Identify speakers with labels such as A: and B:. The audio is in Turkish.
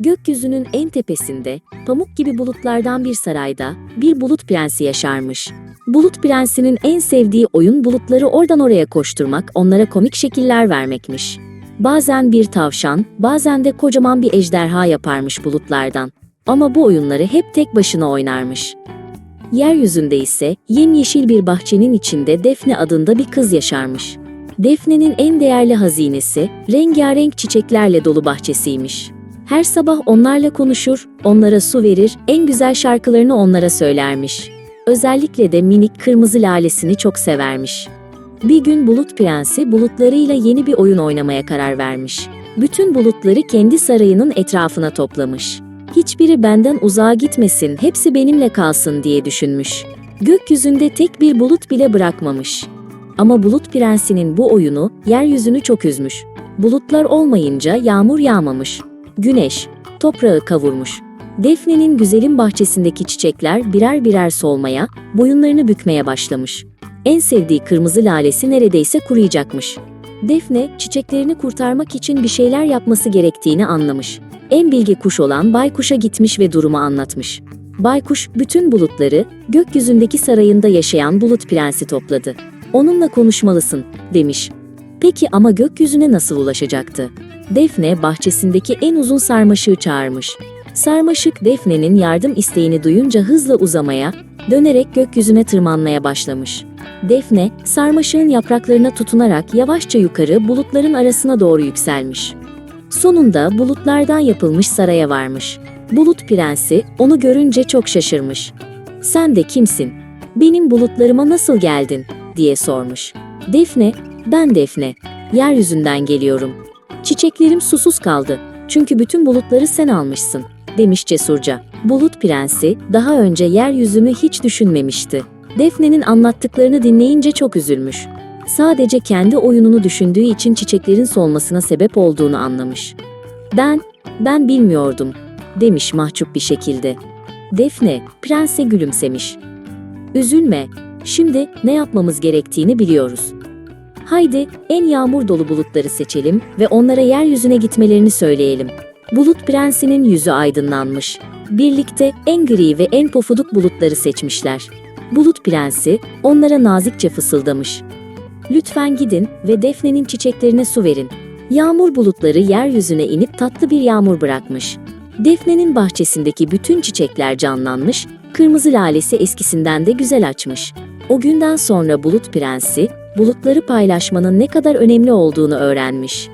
A: Gökyüzünün en tepesinde, pamuk gibi bulutlardan bir sarayda, bir bulut prensi yaşarmış. Bulut prensinin en sevdiği oyun bulutları oradan oraya koşturmak, onlara komik şekiller vermekmiş. Bazen bir tavşan, bazen de kocaman bir ejderha yaparmış bulutlardan. Ama bu oyunları hep tek başına oynarmış. Yeryüzünde ise yemyeşil bir bahçenin içinde Defne adında bir kız yaşarmış. Defne'nin en değerli hazinesi rengarenk çiçeklerle dolu bahçesiymiş. Her sabah onlarla konuşur, onlara su verir, en güzel şarkılarını onlara söylermiş. Özellikle de minik kırmızı lalesini çok severmiş. Bir gün Bulut Prensi bulutlarıyla yeni bir oyun oynamaya karar vermiş. Bütün bulutları kendi sarayının etrafına toplamış. Hiçbiri benden uzağa gitmesin, hepsi benimle kalsın diye düşünmüş. Gökyüzünde tek bir bulut bile bırakmamış. Ama Bulut Prensi'nin bu oyunu yeryüzünü çok üzmüş. Bulutlar olmayınca yağmur yağmamış. Güneş toprağı kavurmuş. Defne'nin güzelim bahçesindeki çiçekler birer birer solmaya, boyunlarını bükmeye başlamış. En sevdiği kırmızı lalesi neredeyse kuruyacakmış. Defne, çiçeklerini kurtarmak için bir şeyler yapması gerektiğini anlamış. En bilge kuş olan Baykuş'a gitmiş ve durumu anlatmış. Baykuş bütün bulutları gökyüzündeki sarayında yaşayan Bulut Prensi topladı. Onunla konuşmalısın demiş. Peki ama gökyüzüne nasıl ulaşacaktı? Defne bahçesindeki en uzun sarmaşığı çağırmış. Sarmaşık Defne'nin yardım isteğini duyunca hızla uzamaya, dönerek gökyüzüne tırmanmaya başlamış. Defne, sarmaşığın yapraklarına tutunarak yavaşça yukarı bulutların arasına doğru yükselmiş. Sonunda bulutlardan yapılmış saraya varmış. Bulut prensi onu görünce çok şaşırmış. Sen de kimsin? Benim bulutlarıma nasıl geldin? diye sormuş. Defne, ben Defne. Yeryüzünden geliyorum. Çiçeklerim susuz kaldı. Çünkü bütün bulutları sen almışsın, demiş cesurca. Bulut prensi daha önce yeryüzünü hiç düşünmemişti. Defne'nin anlattıklarını dinleyince çok üzülmüş. Sadece kendi oyununu düşündüğü için çiçeklerin solmasına sebep olduğunu anlamış. Ben, ben bilmiyordum, demiş mahcup bir şekilde. Defne, prense gülümsemiş. Üzülme, şimdi ne yapmamız gerektiğini biliyoruz. Haydi en yağmur dolu bulutları seçelim ve onlara yeryüzüne gitmelerini söyleyelim. Bulut prensinin yüzü aydınlanmış. Birlikte en gri ve en pofuduk bulutları seçmişler. Bulut prensi onlara nazikçe fısıldamış. Lütfen gidin ve Defne'nin çiçeklerine su verin. Yağmur bulutları yeryüzüne inip tatlı bir yağmur bırakmış. Defne'nin bahçesindeki bütün çiçekler canlanmış, kırmızı lalesi eskisinden de güzel açmış. O günden sonra Bulut Prensi, bulutları paylaşmanın ne kadar önemli olduğunu öğrenmiş.